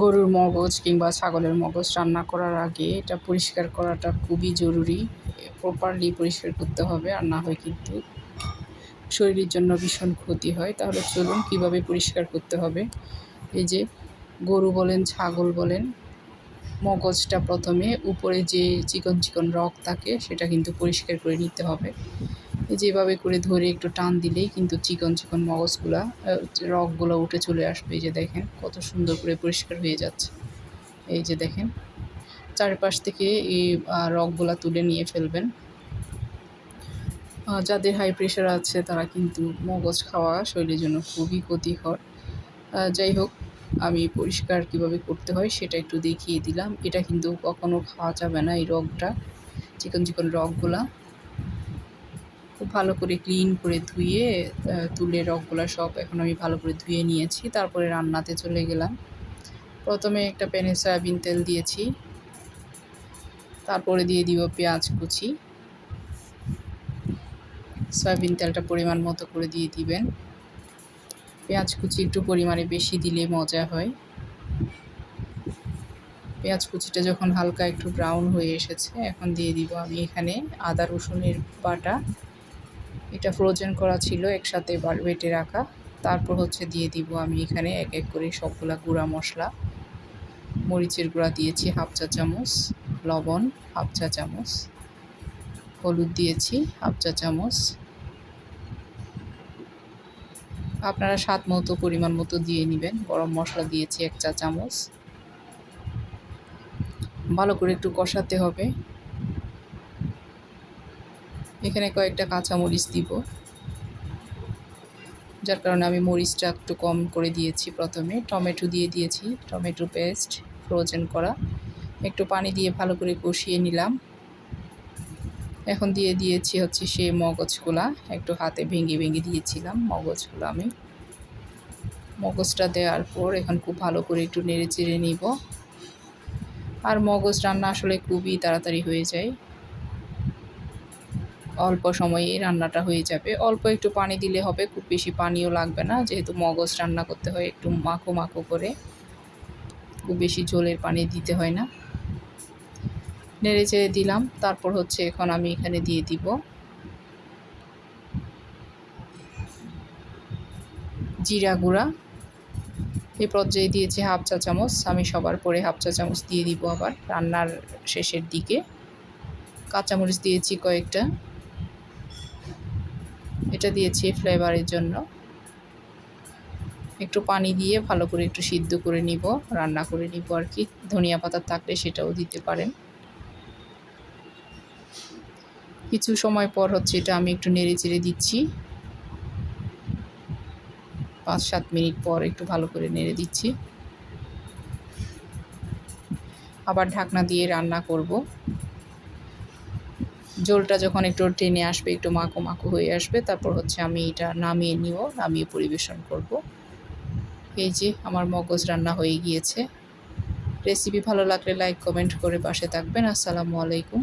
গরুর মগজ কিংবা ছাগলের মগজ রান্না করার আগে এটা পরিষ্কার করাটা খুবই জরুরি। প্রপারলি পরিষ্কার করতে হবে, আর না হয় কিন্তু শরীরের জন্য ভীষণ ক্ষতি হয়। তাহলে চলুন কীভাবে পরিষ্কার করতে হবে? এই যে গরু বলেন, ছাগল বলেন, মগজটা প্রথমে উপরে যে চিকন চিকন রক থাকে, সেটা কিন্তু পরিষ্কার করে নিতে হবে। যেভাবে করে ধরে একটু টান দিলেই কিন্তু চিকন চিকন মগজগুলা রকগুলো উঠে চলে আসবে। এই যে দেখেন কত সুন্দর করে পরিষ্কার হয়ে যাচ্ছে। এই যে দেখেন, চারপাশ থেকে এই রকগুলা তুলে নিয়ে ফেলবেন। যাদের হাই প্রেশার আছে তারা কিন্তু মগজ খাওয়া শরীরের জন্য খুবই ক্ষতিকর। যাই হোক, আমি পরিষ্কার কীভাবে করতে হয় সেটা একটু দেখিয়ে দিলাম। এটা কিন্তু কখনো খাওয়া যাবে না এই রগটা, চিকন চিকন রগগুলা। খুব ভালো করে ক্লিন করে ধুয়ে তুলে রগগুলা সব এখন আমি ভালো করে ধুয়ে নিয়েছি। তারপরে রান্নাতে চলে গেলাম। প্রথমে একটা প্যানে সয়াবিন তেল দিয়েছি। তারপরে দিয়ে দিব পেঁয়াজ কুচি। সয়াবিন তেলটা পরিমাণ মতো করে দিয়ে দিবেন। পেঁয়াজ কুচি একটু পরিমাণে বেশি দিলে মজা হয়। পেঁয়াজ কুচিটা যখন হালকা একটু ব্রাউন হয়ে এসেছে, এখন দিয়ে দিব আমি এখানে আদা রসুনের বাটা। এটা ফ্রোজেন করা ছিল, একসাথে বেটে রাখা। তারপর হচ্ছে দিয়ে দিব আমি এখানে এক এক করে সবগুলা গুঁড়া মশলা। মরিচের গুঁড়া দিয়েছি হাফ চা চামচ, লবণ হাফ চা চামচ, হলুদ দিয়েছি হাফ চা চামচ। আপনারা স্বাদ মতো, পরিমাণ মতো দিয়ে নেবেন। গরম মশলা দিয়েছি এক চা চামচ। ভালো করে একটু কষাতে হবে। এখানে কয়েকটা কাঁচা মরিচ দিব। যার কারণে আমি মরিচটা একটু কম করে দিয়েছি প্রথমে। টমেটো দিয়ে দিয়েছি। টমেটো পেস্ট, ফ্রোজেন করা। একটু পানি দিয়ে ভালো করে কষিয়ে নিলাম। এখন দিয়ে দিয়েছি হচ্ছে সে মগজগুলা। একটু হাতে ভেঙে ভেঙে দিয়েছিলাম মগজগুলো আমি। মগজটা দেওয়ার পর এখন খুব ভালো করে একটু নেড়ে চেড়ে নিব। আর মগজ রান্না আসলে খুবই তাড়াতাড়ি হয়ে যায়। অল্প সময়ে রান্নাটা হয়ে যাবে। অল্প একটু পানি দিলে হবে, খুব বেশি পানিও লাগবে না। যেহেতু মগজ রান্না করতে হয় একটু মাখো মাখো করে। খুব বেশি ঝোলের পানি দিতে হয় না। নেড়ে চেড়ে দিলাম। তারপর হচ্ছে এখন আমি এখানে দিয়ে দিব জিরা গুঁড়া। এই পর্যায়ে দিয়েছি হাফ চা চামচ। আমি সবার পরে হাফ চা চামচ দিয়ে দিব আবার রান্নার শেষের দিকে। কাঁচামরিচ দিয়েছি কয়েকটা। এটা দিয়েছি ফ্লেভারের জন্য। একটু পানি দিয়ে ভালো করে একটু সিদ্ধ করে নিব, রান্না করে নিব আর কি। ধনিয়া পাতা থাকলে সেটাও দিতে পারেন। কিছু সময় পর হচ্ছে এটা আমি একটু নেড়ে চেড়ে দিচ্ছি। পাঁচ সাত মিনিট পর একটু ভালো করে নেড়ে দিচ্ছি। আবার ঢাকনা দিয়ে রান্না করব। জলটা যখন একটু টেনে আসবে, একটু মাখো মাখো হয়ে আসবে, তারপর হচ্ছে আমি এটা নামিয়ে নিব, নামিয়ে পরিবেশন করব। এই যে আমার মগজ রান্না হয়ে গিয়েছে। রেসিপি ভালো লাগলে লাইক কমেন্ট করে পাশে থাকবেন। আসসালামু আলাইকুম।